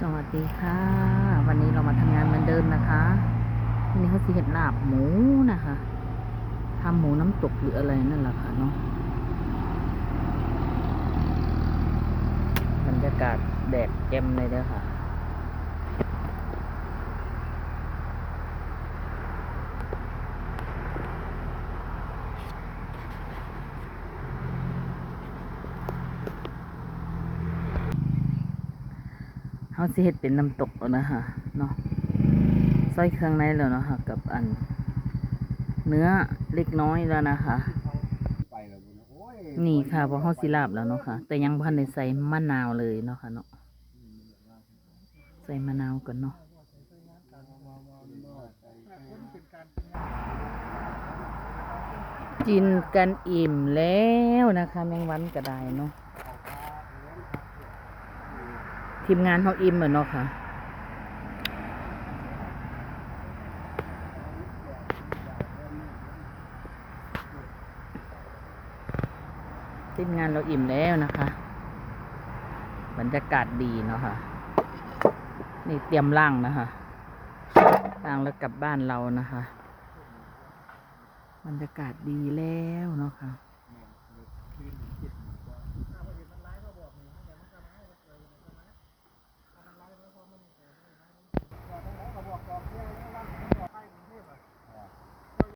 สวัสดีค่ะ วันนี้เรามาทำงานเหมือนเดิมนะคะวันนี้เขาสีเห็ดลาบหมูนะคะทำหมูน้ำตกหรืออะไรนั่นแหละค่ะเนาะบรรยากาศแดดแจ่มเลยเด้อค่ะ เขาสิเฮ็ดเป็นน้ำตกแล้วนะคะเนาะใส่เครื่องในแล้วเนาะค่ะกับอัน เนื้อเล็กน้อยแล้วนะคะ นี่ค่ะพราะเขาสิลาบแล้วเนาะค่ะแต่ยังพันได้ใส่มะนาวเลยเนาะค่ะเนาะใส่มะนาวก่อนเนาะกินกันอิ่มแล้วนะคะ แมงวันก็ได้เนาะ ทีมงานเขาอิ่มเหมือนเนาะค่ะทีมงานเราอิ่มแล้วนะคะ บรรยากาศดีเนาะค่ะ นี่เตรียมล่างนะคะล่างแล้วกลับบ้านเรานะคะ บรรยากาศดีแล้วเนาะค่ะ Okay.